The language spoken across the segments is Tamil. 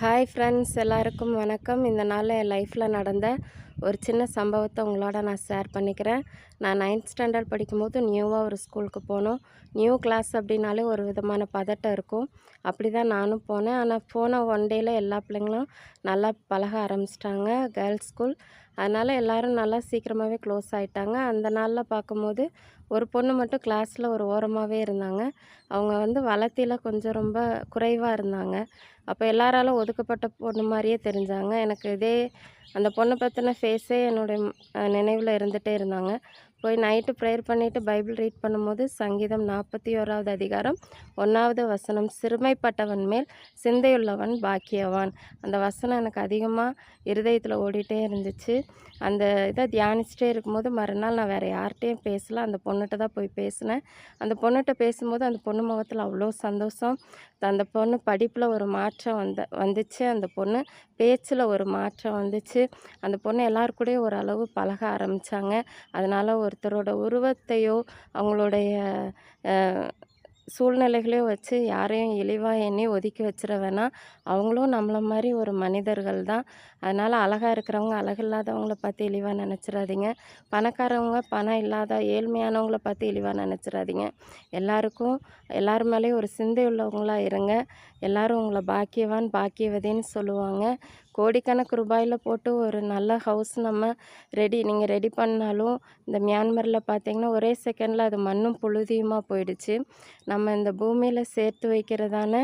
ஹாய் ஃப்ரெண்ட்ஸ் எல்லாருக்கும் வணக்கம். இந்த நாளில் என் லைஃப்பில் நடந்த ஒரு சின்ன சம்பவத்தை உங்களோட நான் ஷேர் பண்ணிக்கிறேன். நான் நைன்த் ஸ்டாண்டர்ட் படிக்கும்போது நியூவாக ஒரு ஸ்கூலுக்கு போனோம். நியூ கிளாஸ் அப்படின்னாலே ஒரு விதமான பதட்டம் இருக்கும். அப்படி தான் நானும் போனேன். ஆனால் போன ஒன் டேயில் எல்லா பிள்ளைங்களும் நல்லா பழக ஆரம்பிச்சிட்டாங்க கேர்ள்ஸ் ஸ்கூல் அதனால் எல்லோரும் நல்லா சீக்கிரமாகவே க்ளோஸ் ஆகிட்டாங்க அந்த நாளில் பார்க்கும்போது ஒரு பொண்ணு மட்டும் கிளாஸில் ஒரு ஓரமாகவே இருந்தாங்க. அவங்க வந்து வளர்த்தியில் கொஞ்சம் ரொம்ப குறைவாக இருந்தாங்க. அப்போ எல்லாராலும் ஒதுக்கப்பட்ட பொண்ணு மாதிரியே தெரிஞ்சாங்க. எனக்கு இதே அந்த பொண்ணை பற்றின ஃபேஸே என்னுடைய நினைவில் இருந்துகிட்டே இருந்தாங்க. போய் நைட்டு ப்ரேயர் பண்ணிவிட்டு பைபிள் ரீட் பண்ணும்போது சங்கீதம் நாற்பத்தி ஓராவது அதிகாரம் ஒன்றாவது வசனம் சிறுமைப்பட்டவன் மேல் சிந்தையுள்ளவன் பாக்கியவான். அந்த வசனம் எனக்கு அதிகமாக இருதயத்தில் ஓடிட்டே இருந்துச்சு. அந்த இதை தியானிச்சிட்டே இருக்கும்போது மறுநாள் நான் வேறு யார்கிட்டையும் பேசல. அந்த பொண்ணுகிட்ட தான் போய் பேசினேன். அந்த பொண்ணுகிட்ட பேசும்போது அந்த பொண்ணு முகத்தில் அவ்வளோ சந்தோஷம். அந்த பொண்ணு படிப்பில் ஒரு மாற்றம் வந்த வந்துச்சு. அந்த பொண்ணு பேச்சில் ஒரு மாற்றம் வந்துச்சு. அந்த பொண்ணு எல்லாருக்கூடயும் ஓரளவு பழக ஆரம்பித்தாங்க அதனால் ஒரு ஒருத்தரோட உருவத்தையோ அவங்களுடைய சூழ்நிலைகளையோ வச்சு யாரையும் இழிவாக எண்ணி ஒதுக்கி வச்சிட வேணாம். அவங்களும் நம்மளை மாதிரி ஒரு மனிதர்கள் தான். அதனால் அழகாக இருக்கிறவங்க அழகில்லாதவங்கள பார்த்து இழிவாக நினச்சிடாதீங்க. பணக்காரவங்க பணம் இல்லாத ஏழ்மையானவங்கள பார்த்து இழிவாக நினச்சிடாதீங்க. எல்லாருக்கும் எல்லார் மேலேயும் ஒரு சிந்தை உள்ளவங்களாக இருங்க. எல்லோரும் உங்களை பாக்கியவான் பாக்கியவதின்னு சொல்லுவாங்க. கோடிக்கணக்கு ரூபாயில் போட்டு ஒரு நல்ல ஹவுஸ் நம்ம ரெடி நீங்கள் ரெடி பண்ணாலும் இந்த மியான்மரில் பார்த்தீங்கன்னா ஒரே செகண்டில் அது மண்ணும் புழுதியுமாக போயிடுச்சு. நம்ம இந்த பூமியில் சேர்த்து வைக்கிறதான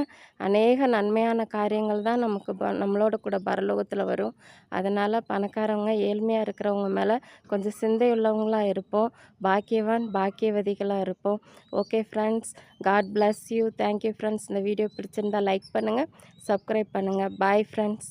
அநேக நன்மையான காரியங்கள் தான் நமக்கு ப நம்மளோட கூட பரலோகத்தில் வரும். அதனால் பணக்காரவங்க ஏழ்மையாக இருக்கிறவங்க மேலே கொஞ்சம் சிந்தை உள்ளவங்களாக இருப்போம். பாக்கியவான் பாக்கியவதிகளாக இருப்போம். Okay friends God bless you thank you friends இந்த வீடியோ பிடிச்சிருந்தால் லைக் பண்ணுங்கள் சப்ஸ்கிரைப் பண்ணுங்கள் பாய் ஃப்ரெண்ட்ஸ்